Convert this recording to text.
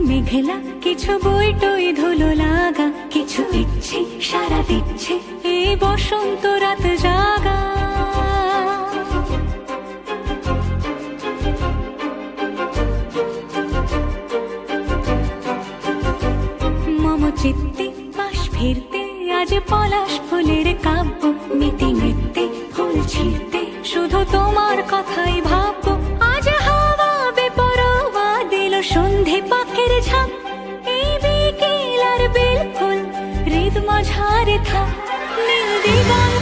মেঘলা, কিছু বই টই ধুলো লাগা, কিছু ইচ্ছে সারা দিচ্ছে এই বসন্ত রাত জাগা। মম চিত্তে পাশ ফিরতে, আজ পলাশ ফুলের কাব্য, মিতে নৃত্যে ফুল ছিঁড়তে, শুধু তোমার কথাই মাঝারে থাক নীল দিগন্তে